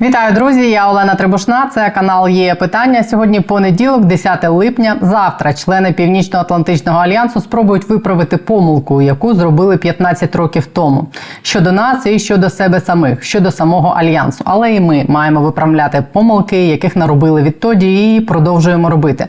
Вітаю, друзі! Я Олена Трибушна. Це канал є питання. Сьогодні понеділок, 10 липня. Завтра члени Північно-Атлантичного альянсу спробують виправити помилку, яку зробили 15 років тому щодо нас і щодо себе самих, щодо самого альянсу. Але і ми маємо виправляти помилки, яких наробили відтоді, і продовжуємо робити.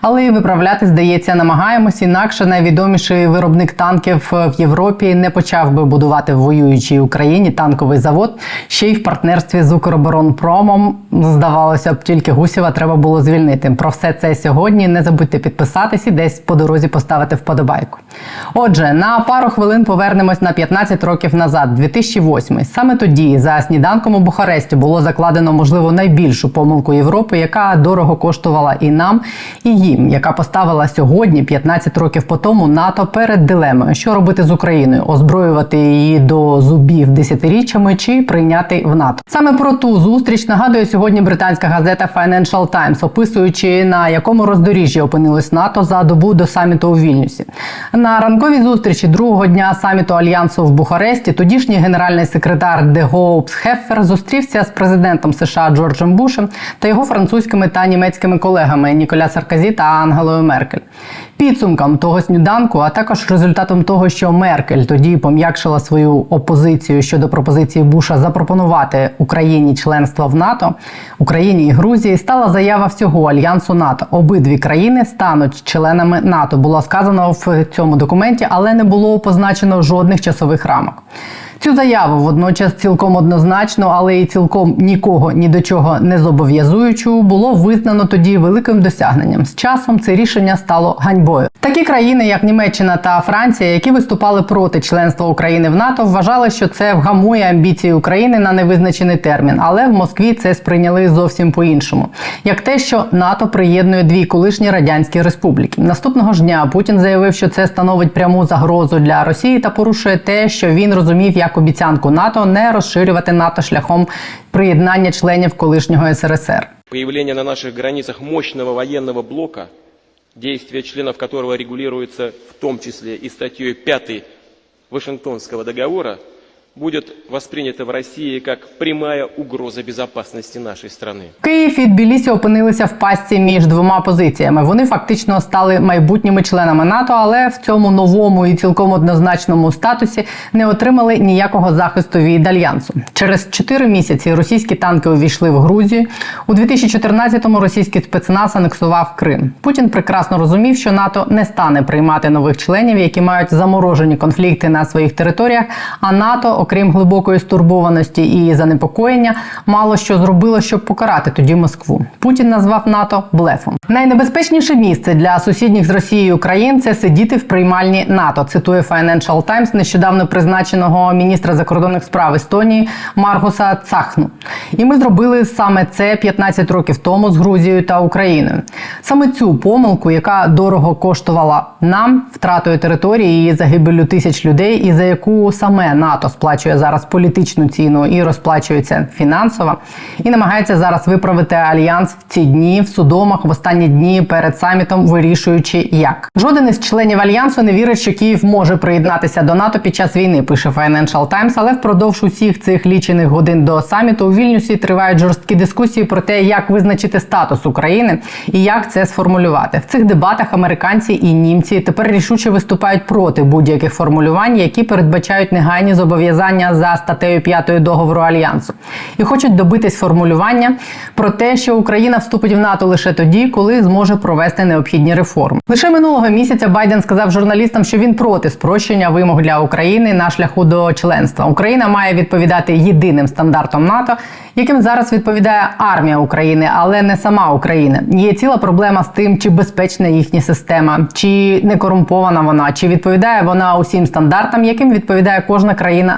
Але і виправляти, здається, намагаємось. Інакше найвідоміший виробник танків в Європі не почав би будувати в воюючій Україні танковий завод ще й в партнерстві з Укроборонпромом. Здавалося б, тільки Гусєва треба було звільнити. Про все це сьогодні. Не забудьте підписатись і десь по дорозі поставити вподобайку. Отже, на пару хвилин повернемось на 15 років назад, 2008. Саме тоді за сніданком у Бухаресті було закладено можливо найбільшу помилку Європи, яка дорого коштувала і нам, і їм, яка поставила сьогодні, 15 років по тому, НАТО перед дилемою, що робити з Україною, озброювати її до зубів десятиріччями чи прийняти в НАТО. Саме про ту зустріч нагадує сьогодні британська газета Financial Times, описуючи на якому роздоріжжі опинилось НАТО за добу до саміту у Вільнюсі. На ранковій зустрічі другого дня саміту альянсу в Бухаресті тодішній генеральний секретар Де Гоупс Хеффер зустрівся з президентом США Джорджем Бушем та його французькими та німецькими колегами Ніколя Сарказі та Ангелою Меркель. Підсумком того сніданку, а також результатом того, що Меркель тоді пом'якшила свою опозицію щодо пропозиції Буша запропонувати Україні членство в НАТО, Україні і Грузії стала заява всього альянсу НАТО. Обидві країни стануть членами НАТО. Було сказано в цьому документі, але не було позначено жодних часових рамок. Цю заяву водночас цілком однозначно, але і цілком нікого ні до чого не зобов'язуючу, було визнано тоді великим досягненням. З часом це рішення стало ганьбою. Такі країни, як Німеччина та Франція, які виступали проти членства України в НАТО, вважали, що це вгамує амбіції України на невизначений термін. Але в Москві це сприйняли зовсім по-іншому, як те, що НАТО приєднує дві колишні радянські республіки. Наступного ж дня Путін заявив, що це становить пряму загрозу для Росії та порушує те, що він розумів як обіцянку НАТО не розширювати НАТО шляхом приєднання членів колишнього СРСР. Появлення на наших границях мощного воєнного блока, действия членів якого регулюється в тому числі і статтею 5 Вашингтонського договора, будет воспринято в России как прямая угроза безопасности нашей страны. Київ і Тбілісі опинилися в пастці між двома позиціями. Вони фактично стали майбутніми членами НАТО, але в цьому новому і цілком однозначному статусі не отримали ніякого захисту від альянсу. Через 4 місяці російські танки увійшли в Грузію. У 2014-му російський спецназ анексував Крим. Путін прекрасно розумів, що НАТО не стане приймати нових членів, які мають заморожені конфлікти на своїх територіях. А НАТО окрім глибокої стурбованості і занепокоєння, мало що зробило, щоб покарати тоді Москву. Путін назвав НАТО блефом. Найнебезпечніше місце для сусідніх з Росією країн це сидіти в приймальні НАТО. Цитує Financial Times нещодавно призначеного міністра закордонних справ Естонії Маргуса Цахну. І ми зробили саме це 15 років тому з Грузією та Україною. Саме цю помилку, яка дорого коштувала нам втратою території і загибелю тисяч людей, і за яку саме НАТО сплачує зараз політичну ціну і розплачується фінансово, і намагається зараз виправити альянс в ці дні в судомах в останні дні перед самітом, вирішуючи як жоден із членів альянсу не вірить, що Київ може приєднатися до НАТО під час війни. Пише Financial Times, але впродовж усіх цих лічених годин до саміту у Вільнюсі тривають жорсткі дискусії про те, як визначити статус України і як це сформулювати. В цих дебатах американці і німці тепер рішуче виступають проти будь-яких формулювань, які передбачають негайні зобов'язання за статтею 5 договору альянсу, і хочуть добитись формулювання про те, що Україна вступить в НАТО лише тоді, коли зможе провести необхідні реформи. Лише минулого місяця Байден сказав журналістам, що він проти спрощення вимог для України на шляху до членства. Україна має відповідати єдиним стандартам НАТО, яким зараз відповідає армія України, але не сама Україна. Є ціла проблема з тим, чи безпечна їхня система, чи не корумпована вона, чи відповідає вона усім стандартам, яким відповідає кожна країна.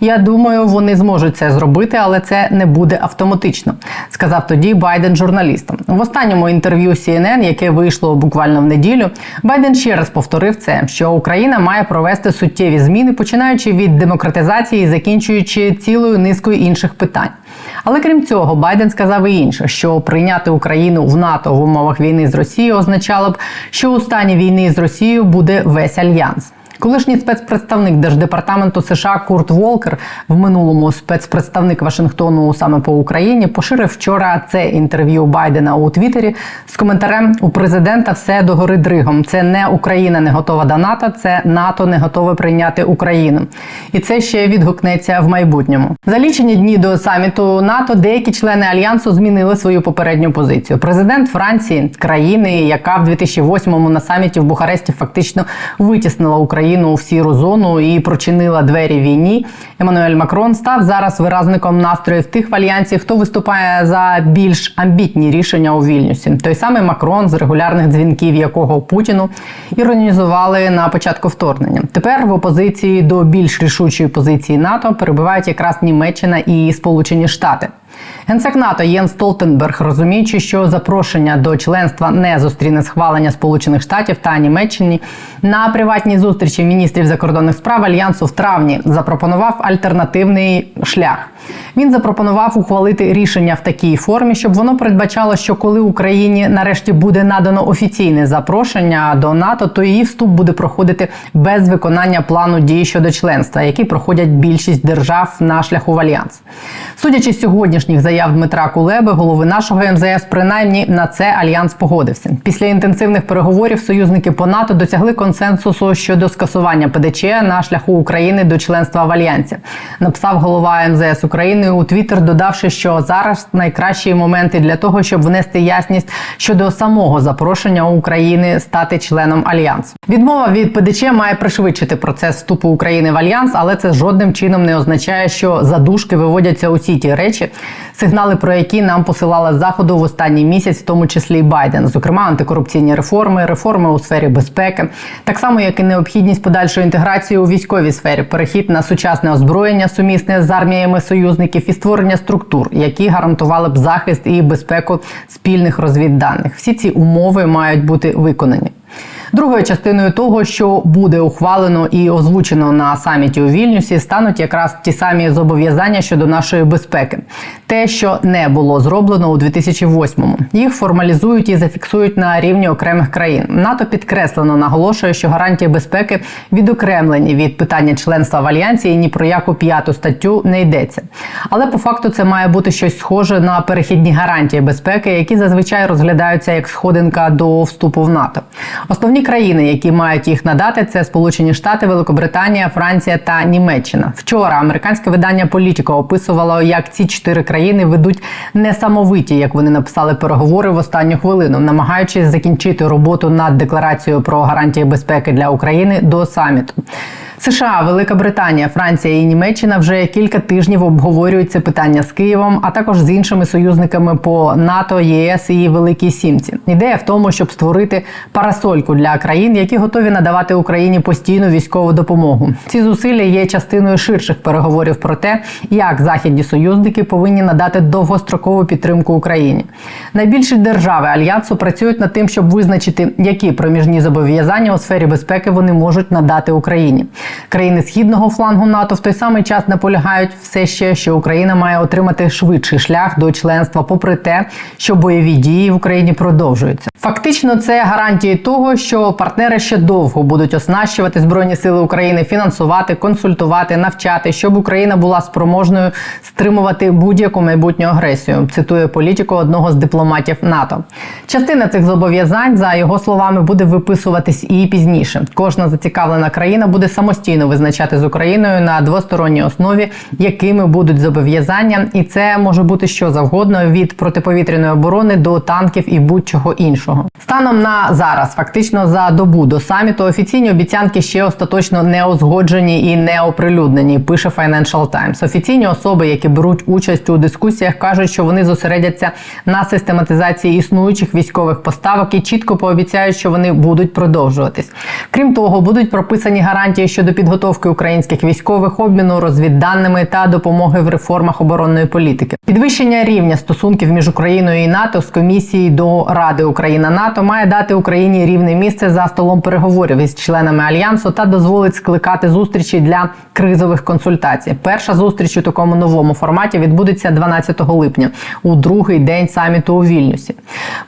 Я думаю, вони зможуть це зробити, але це не буде автоматично, сказав тоді Байден журналістам. В останньому інтерв'ю CNN, яке вийшло буквально в неділю, Байден ще раз повторив це, що Україна має провести суттєві зміни, починаючи від демократизації і закінчуючи цілою низкою інших питань. Але крім цього, Байден сказав і інше, що прийняти Україну в НАТО в умовах війни з Росією означало б, що у стані війни з Росією буде весь альянс. Колишній спецпредставник держдепартаменту США Курт Волкер, в минулому спецпредставник Вашингтону саме по Україні, поширив вчора це інтерв'ю Байдена у Твіттері з коментарем у президента все догори дригом. Це не Україна не готова до НАТО, це НАТО не готове прийняти Україну. І це ще відгукнеться в майбутньому. За лічені дні до саміту НАТО деякі члени альянсу змінили свою попередню позицію. Президент Франції, країни, яка в 2008-му на саміті в Бухаресті фактично витіснила Україну в сіру зону і прочинила двері війні. Еммануель Макрон став зараз виразником настроїв тих в хто виступає за більш амбітні рішення у Вільнюсі. Той самий Макрон з регулярних дзвінків, якого Путіну іронізували на початку вторгнення. Тепер в опозиції до більш рішучої позиції НАТО перебувають якраз Німеччина і Сполучені Штати. Генсек НАТО Єн Столтенберг, розуміючи, що запрошення до членства не зустріне схвалення Сполучених Штатів та Німеччині, на приватній зустрічі міністрів закордонних справ альянсу в травні запропонував альтернативний шлях. Він запропонував ухвалити рішення в такій формі, щоб воно передбачало, що коли Україні нарешті буде надано офіційне запрошення до НАТО, то її вступ буде проходити без виконання плану дій щодо членства, який проходять більшість держав на шляху в альянс. Судячи з сьогоднішніх заяв Дмитра Кулеби, голови нашого МЗС, принаймні на це альянс погодився. Після інтенсивних переговорів союзники по НАТО досягли консенсусу щодо скасування ПДЧ на шляху України до членства в альянсі. Написав голова МЗС України у Твіттер, додавши, що зараз найкращі моменти для того, щоб внести ясність щодо самого запрошення України стати членом альянсу. Відмова від ПДЧ має пришвидшити процес вступу України в альянс, але це жодним чином не означає, що задушки виводяться усі ті речі, сигнали про які нам посилала заходу в останній місяць, в тому числі і Байден, зокрема антикорупційні реформи, реформи у сфері безпеки, так само як і необхідність подальшої інтеграції у військовій сфері, перехід на сучасне озброєння, сумісне з арміями союзників і створення структур, які гарантували б захист і безпеку спільних розвідданих. Всі ці умови мають бути виконані. Другою частиною того, що буде ухвалено і озвучено на саміті у Вільнюсі, стануть якраз ті самі зобов'язання щодо нашої безпеки, те, що не було зроблено у 2008-му. Їх формалізують і зафіксують на рівні окремих країн. НАТО підкреслено наголошує, що гарантії безпеки відокремлені від питання членства в альянсі і ні про яку п'яту статтю не йдеться. Але по факту це має бути щось схоже на перехідні гарантії безпеки, які зазвичай розглядаються як сходинка до вступу в НАТО. Основні країни, які мають їх надати, це Сполучені Штати, Великобританія, Франція та Німеччина. Вчора американське видання Політика описувало, як ці чотири країни ведуть несамовиті, як вони написали переговори в останню хвилину, намагаючись закінчити роботу над декларацією про гарантії безпеки для України до саміту. США, Велика Британія, Франція і Німеччина вже кілька тижнів обговорюють це питання з Києвом, а також з іншими союзниками по НАТО, ЄС і Великій Сімці. Ідея в тому, щоб створити парасольку для країн, які готові надавати Україні постійну військову допомогу. Ці зусилля є частиною ширших переговорів про те, як західні союзники повинні надати довгострокову підтримку Україні. Найбільші держави альянсу працюють над тим, щоб визначити, які проміжні зобов'язання у сфері безпеки вони можуть надати Україні. Країни східного флангу НАТО в той самий час наполягають все ще, що Україна має отримати швидший шлях до членства, попри те, що бойові дії в Україні продовжуються. Фактично, це гарантії того, що партнери ще довго будуть оснащувати збройні сили України, фінансувати, консультувати, навчати, щоб Україна була спроможною стримувати будь-яку майбутню агресію. Цитує політику одного з дипломатів НАТО. Частина цих зобов'язань, за його словами, буде виписуватись і пізніше. Кожна зацікавлена країна буде самостійно визначати з Україною на двосторонній основі, якими будуть зобов'язання, і це може бути що завгодно від протиповітряної оборони до танків і будь-чого іншого. Станом на зараз, фактично за добу до саміту, офіційні обіцянки ще остаточно не узгоджені і не оприлюднені. Пише Financial Times. Офіційні особи, які беруть участь у дискусіях, кажуть, що вони зосередяться на систематизації існуючих військових поставок і чітко пообіцяють, що вони будуть продовжуватись. Крім того, будуть прописані гарантії щодо щодо підготовки українських військових, обміну розвідданими та допомоги в реформах оборонної політики. Підвищення рівня стосунків між Україною і НАТО з комісії до Ради Україна НАТО має дати Україні рівне місце за столом переговорів із членами альянсу та дозволить скликати зустрічі для кризових консультацій. Перша зустріч у такому новому форматі відбудеться 12 липня у другий день саміту у Вільнюсі.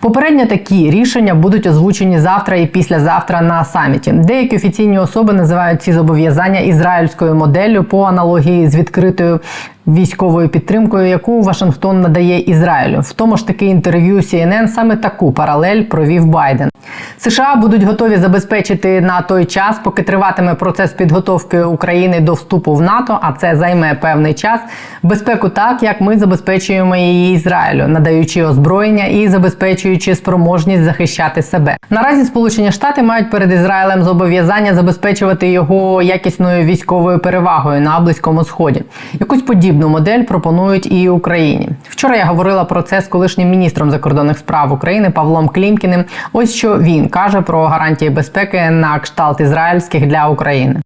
Попередньо такі рішення будуть озвучені завтра і післязавтра на саміті. Деякі офіційні особи називають ці зобов'язання ізраїльською моделлю по аналогії з відкритою військовою підтримкою, яку Вашингтон надає Ізраїлю. В тому ж таки інтерв'ю CNN саме таку паралель провів Байден. США будуть готові забезпечити на той час, поки триватиме процес підготовки України до вступу в НАТО, а це займе певний час. Безпеку так, як ми забезпечуємо її Ізраїлю, надаючи озброєння і забезпечуючи спроможність захищати себе. Наразі Сполучені Штати мають перед Ізраїлем зобов'язання забезпечувати його якісною військовою перевагою на близькому сході. Якусь подібну модель пропонують і Україні. Вчора я говорила про це з колишнім міністром закордонних справ України Павлом Клімкіним. Ось що він каже про гарантії безпеки на кшталт ізраїльських для України.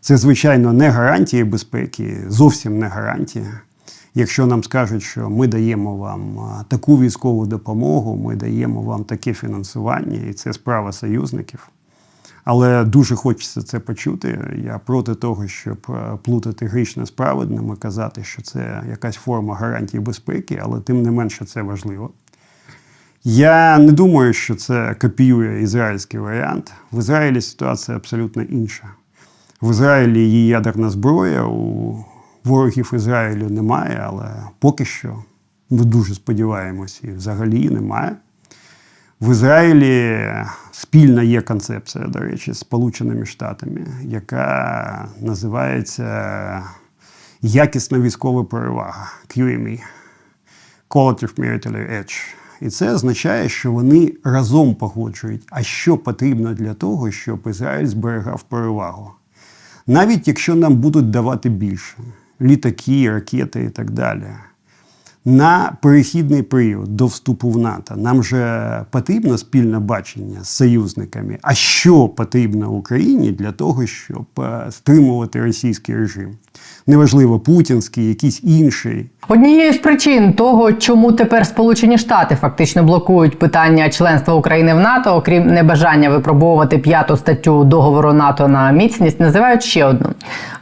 Це, звичайно, не гарантії безпеки, зовсім не гарантія. Якщо нам скажуть, що ми даємо вам таку військову допомогу, ми даємо вам таке фінансування, і це справа союзників. Але дуже хочеться це почути. Я проти того, щоб е, плутати грішне і казати, що це якась форма гарантії безпеки, але тим не менше це важливо. Я не думаю, що це копіює ізраїльський варіант. В Ізраїлі ситуація абсолютно інша. В Ізраїлі є ядерна зброя, у ворогів Ізраїлю немає, але поки що ми дуже сподіваємося, і взагалі немає. В Ізраїлі спільна є концепція, до речі, з Сполученими Штатами, яка називається якісна військова перевага QME – Qualitative Military Edge. І це означає, що вони разом погоджують, а що потрібно для того, щоб Ізраїль зберігав перевагу. Навіть якщо нам будуть давати більше літаки, ракети і так далі. На перехідний період до вступу в НАТО нам же потрібно спільне бачення з союзниками. А що потрібно Україні для того, щоб е, стримувати російський режим? Неважливо, путінський, якийсь інший. Однією з причин того, чому тепер Сполучені Штати фактично блокують питання членства України в НАТО, окрім небажання випробовувати п'яту статтю договору НАТО на міцність, називають ще одну.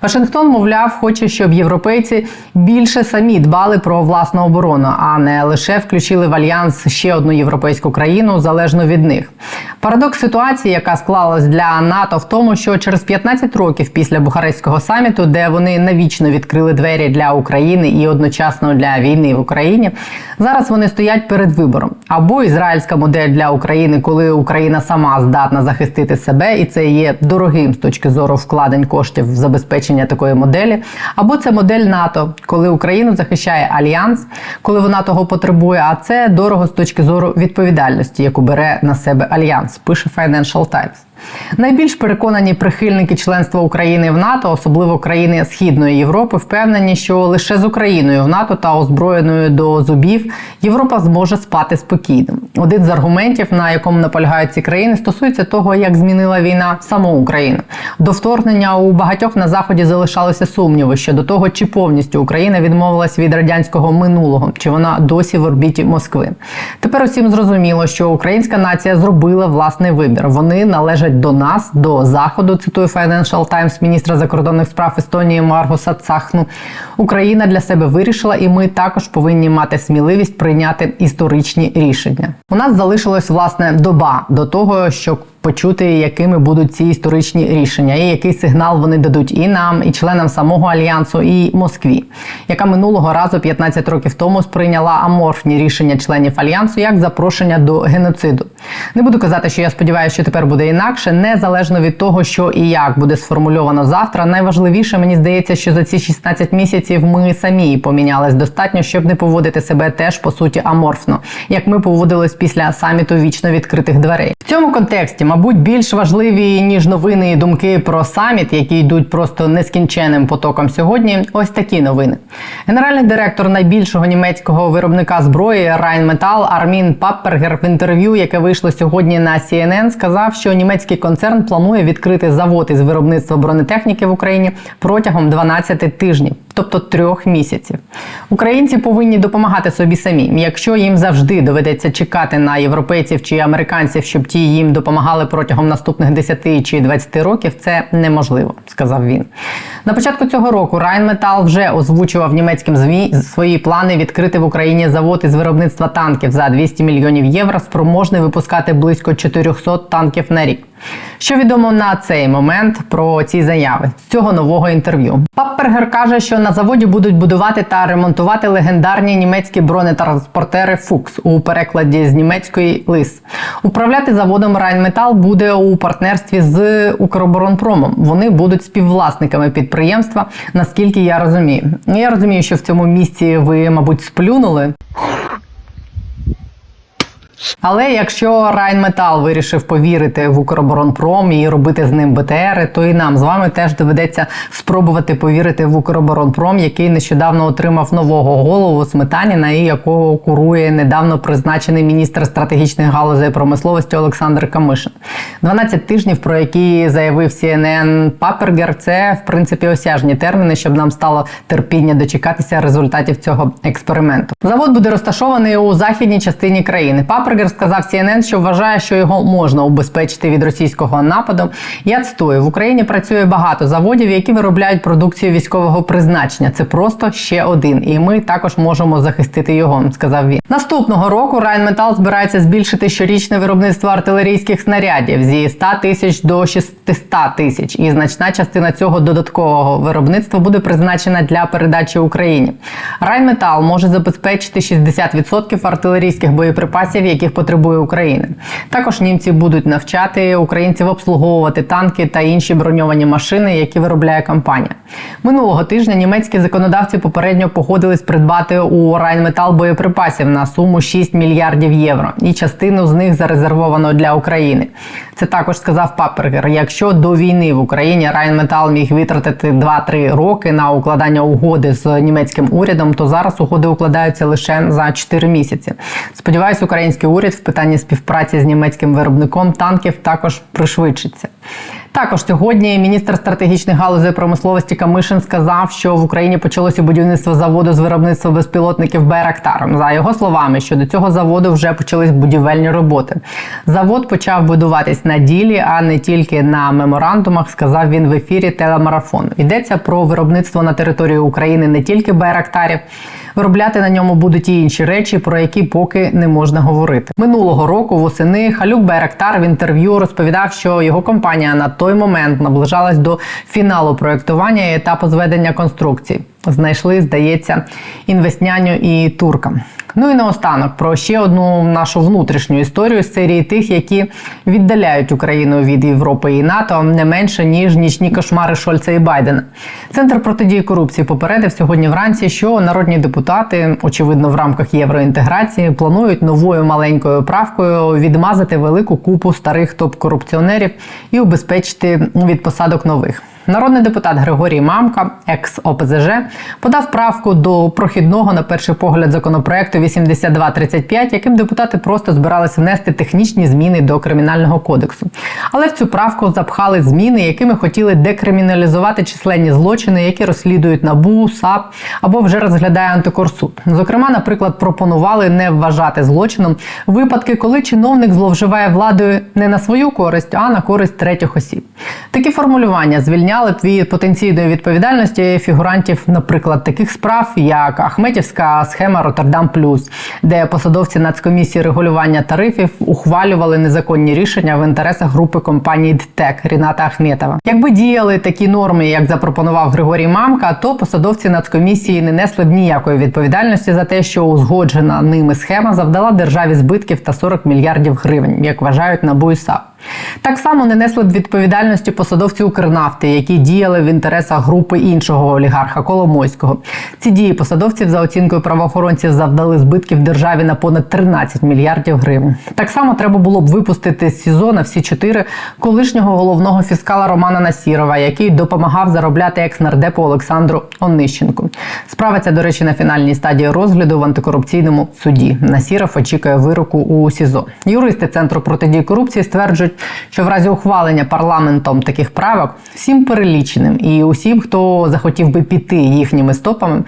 Вашингтон, мовляв, хоче, щоб європейці більше самі дбали про власну оборону, а не лише включили в альянс ще одну європейську країну залежно від них. Парадокс ситуації, яка склалась для НАТО, в тому, що через 15 років після Бухарестського саміту, де вони навічно відкрили двері для України і одночасно для війни в Україні, зараз вони стоять перед вибором або ізраїльська модель для України, коли Україна сама здатна захистити себе, і це є дорогим з точки зору вкладень коштів в забезпечення такої моделі, або це модель НАТО, коли Україну захищає альянс, коли вона того потребує. А це дорого з точки зору відповідальності, яку бере на себе альянс. Пише Financial Times. Найбільш переконані прихильники членства України в НАТО, особливо країни Східної Європи, впевнені, що лише з Україною в НАТО та озброєною до зубів Європа зможе спати спокійно. Один з аргументів, на якому наполягають ці країни, стосується того, як змінила війна саму Україну. До вторгнення у багатьох на заході залишалися сумніви щодо того, чи повністю Україна відмовилась від радянського минулого, чи вона досі в орбіті Москви. Тепер усім зрозуміло, що українська нація зробила власний вибір. Вони належать до нас, до заходу. Цитую Financial Times міністра закордонних справ Естонії Маргуса Цахну. Україна для себе вирішила, і ми також повинні мати сміливість прийняти історичні рішення. У нас залишилась власне доба до того, щоб почути, якими будуть ці історичні рішення, і який сигнал вони дадуть і нам, і членам самого альянсу, і Москві, яка минулого разу 15 років тому сприйняла аморфні рішення членів альянсу як запрошення до геноциду. Не буду казати, що я сподіваюся, що тепер буде інакше, незалежно від того, що і як буде сформульовано завтра. Найважливіше мені здається, що за ці 16 місяців ми самі помінялись достатньо, щоб не поводити себе теж по суті аморфно, як ми поводились після саміту вічно відкритих дверей. В цьому контексті, мабуть, більш важливі ніж новини і думки про саміт, які йдуть просто нескінченним потоком сьогодні. Ось такі новини. Генеральний директор найбільшого німецького виробника зброї Rheinmetall Армін Паппергер в інтерв'ю, яке вийшло вийшло сьогодні на CNN, сказав, що німецький концерн планує відкрити завод із виробництва бронетехніки в Україні протягом 12 тижнів, тобто трьох місяців. Українці повинні допомагати собі самі. Якщо їм завжди доведеться чекати на європейців чи американців, щоб ті їм допомагали протягом наступних 10 чи 20 років, це неможливо, сказав він. На початку цього року Rheinmetall вже озвучував німецьким ЗМІ свої плани відкрити в Україні завод із виробництва танків за 200 мільйонів євро, спроможний випускати близько 400 танків на рік. Що відомо на цей момент про ці заяви з цього нового інтерв'ю? Паппергер каже, що на заводі будуть будувати та ремонтувати легендарні німецькі бронетранспортери Фукс у перекладі з німецької лис. Управляти заводом Rheinmetall буде у партнерстві з Укроборонпромом. Вони будуть співвласниками підприємства, наскільки я розумію. Я розумію, що в цьому місці ви, мабуть, сплюнули. Але якщо Rheinmetall вирішив повірити в Укроборонпром і робити з ним БТРи, то і нам з вами теж доведеться спробувати повірити в Укроборонпром, який нещодавно отримав нового голову Сметаніна і якого курує недавно призначений міністр стратегічних галузей промисловості Олександр Камишин. 12 тижнів, про які заявив CNN Папергер, це в принципі осяжні терміни, щоб нам стало терпіння дочекатися результатів цього експерименту. Завод буде розташований у західній частині країни. Папергер сказав CNN, що вважає, що його можна убезпечити від російського нападу. Я цитую, в Україні працює багато заводів, які виробляють продукцію військового призначення. Це просто ще один, і ми також можемо захистити його. Сказав він. Наступного року Rheinmetall збирається збільшити щорічне виробництво артилерійських снарядів зі 100 тисяч до 600 тисяч, і значна частина цього додаткового виробництва буде призначена для передачі Україні. Rheinmetall може забезпечити 60% артилерійських боєприпасів, яких потребує Україна. Також німці будуть навчати українців обслуговувати танки та інші броньовані машини, які виробляє компанія. Минулого тижня німецькі законодавці попередньо погодились придбати у Rheinmetall боєприпасів на суму 6 мільярдів євро, і частину з них зарезервовано для України. Це також сказав Папергер. Якщо до війни в Україні Rheinmetall міг витратити 2-3 роки на укладання угоди з німецьким урядом, то зараз угоди укладаються лише за 4 місяці. Сподіваюсь, український уряд в питанні співпраці з німецьким виробником танків також пришвидшиться. Також сьогодні міністр стратегічних галузей промисловості Камишин сказав, що в Україні почалося будівництво заводу з виробництва безпілотників Байрактар. За його словами, що до цього заводу вже почались будівельні роботи. Завод почав будуватись на ділі, а не тільки на меморандумах. Сказав він в ефірі телемарафон. Йдеться про виробництво на території України не тільки Байрактарів. Виробляти на ньому будуть і інші речі, про які поки не можна говорити. Минулого року восени Халюк Байрактар в інтерв'ю розповідав, що його компанія на той момент наближалась до фіналу проєктування і етапу зведення конструкції. Знайшли, здається, інвесняню і туркам. Ну і наостанок про ще одну нашу внутрішню історію з серії тих, які віддаляють Україну від Європи і НАТО не менше ніж нічні кошмари Шольца і Байдена. Центр протидії корупції попередив сьогодні вранці, що народні депутати, очевидно, в рамках євроінтеграції, планують новою маленькою правкою відмазати велику купу старих топ-корупціонерів і убезпечити від посадок нових. Народний депутат Григорій Мамка, екс ОПЗЖ, подав правку до прохідного на перший погляд законопроекту 8235, яким депутати просто збиралися внести технічні зміни до кримінального кодексу. Але в цю правку запхали зміни, якими хотіли декриміналізувати численні злочини, які розслідують НАБУ, САП або вже розглядає антикорсуд. Зокрема, наприклад, пропонували не вважати злочином випадки, коли чиновник зловживає владою не на свою користь, а на користь третіх осіб. Такі формулювання звільняли б від потенційної відповідальності фігурантів, наприклад, таких справ, як Ахметівська схема Роттердам Плюс, де посадовці Нацкомісії регулювання тарифів ухвалювали незаконні рішення в інтересах групи компанії ДТЕК Ріната Ахметова. Якби діяли такі норми, як запропонував Григорій Мамка, то посадовці Нацкомісії не несли б ніякої відповідальності за те, що узгоджена ними схема завдала державі збитків та 40 мільярдів гривень, як вважають НАБУ і. Так само не несли б відповідальності посадовці Укрнафти, які діяли в інтересах групи іншого олігарха Коломойського. Ці дії посадовців за оцінкою правоохоронців завдали збитків державі на понад 13 мільярдів гривень. Так само треба було б випустити з СІЗО на всі чотири колишнього головного фіскала Романа Насірова, який допомагав заробляти екс-нардепу Олександру Онищенку. Справа ця, до речі, на фінальній стадії розгляду в антикорупційному суді. Насіров очікує вироку у СІЗО. Юристи центру протидії корупції стверджують, що в разі ухвалення парламентом таких правок всім переліченим і усім, хто захотів би піти їхніми стопами,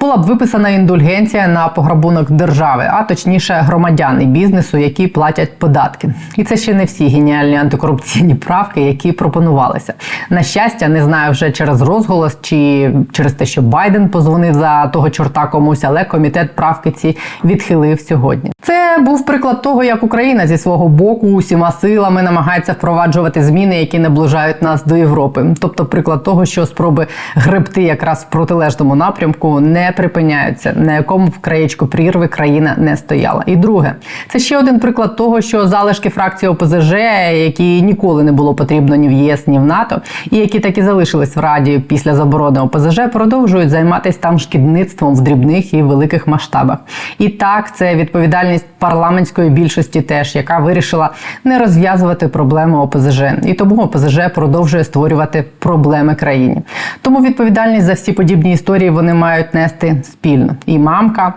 була б виписана індульгенція на пограбунок держави, а точніше громадян і бізнесу, які платять податки. І це ще не всі геніальні антикорупційні правки, які пропонувалися. На щастя, не знаю вже через розголос чи через те, що Байден позвонив за того чорта комусь, але комітет правки ці відхилив сьогодні. Це був приклад того, як Україна зі свого боку усіма силами намагається впроваджувати зміни, які наближають нас до Європи. Тобто, приклад того, що спроби гребти якраз в протилежному напрямку не припиняються, на якому в краєчку прірви країна не стояла. І друге, це ще один приклад того, що залишки фракції ОПЗЖ, які ніколи не було потрібно ні в ЄС, ні в НАТО, і які так і залишились в Раді після заборони ОПЗЖ, продовжують займатися там шкідництвом в дрібних і великих масштабах. І так, це відповідальність парламентської більшості, теж яка вирішила не розв'язувати проблеми ОПЗЖ, і тому ОПЗЖ продовжує створювати проблеми країні. Тому відповідальність за всі подібні історії вони мають нести спільно. І мамка,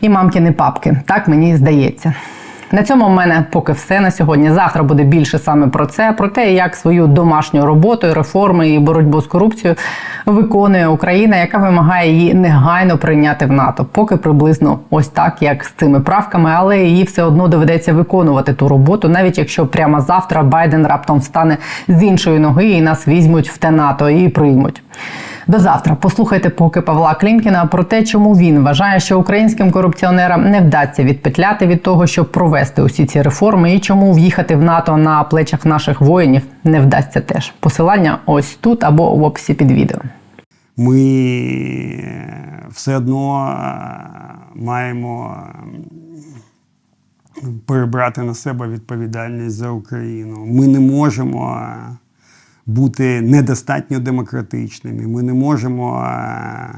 і мамкіни папки. Так мені здається. На цьому в мене поки все на сьогодні. Завтра буде більше саме про це, про те, як свою домашню роботу, реформи і боротьбу з корупцією виконує Україна, яка вимагає її негайно прийняти в НАТО. Поки приблизно ось так, як з цими правками, але її все одно доведеться виконувати ту роботу, навіть якщо прямо завтра Байден раптом встане з іншої ноги і нас візьмуть в те НАТО і приймуть. До завтра послухайте поки Павла Клімкіна про те, чому він вважає, що українським корупціонерам не вдасться відпетляти від того, щоб провести усі ці реформи, і чому в'їхати в НАТО на плечах наших воїнів не вдасться теж. Посилання ось тут або в описі під відео. Ми все одно е, маємо перебрати на себе відповідальність за Україну. Ми не можемо е, бути недостатньо демократичними. Ми не можемо е,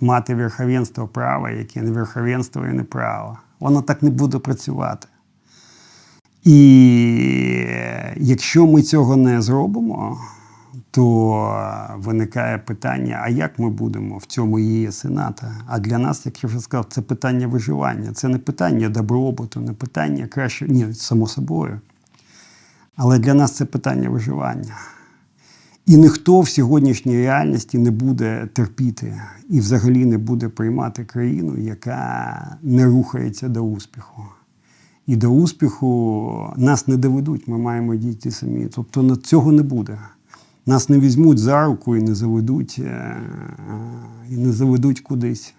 мати верховенство права, яке не верховенство і не право. Воно так не буде працювати. І е, якщо ми цього не зробимо, то виникає питання: а як ми будемо в цьому ЄС і НАТО? А для нас, як я вже сказав, це питання виживання. Це не питання добробуту, не питання краще, ні, само собою. Але для нас це питання виживання. І ніхто в сьогоднішній реальності не буде терпіти і взагалі не буде приймати країну, яка не рухається до успіху. І до успіху нас не доведуть, ми маємо дійти самі. Тобто цього не буде. Нас не візьмуть за руку і не заведуть, е, і не заведуть кудись.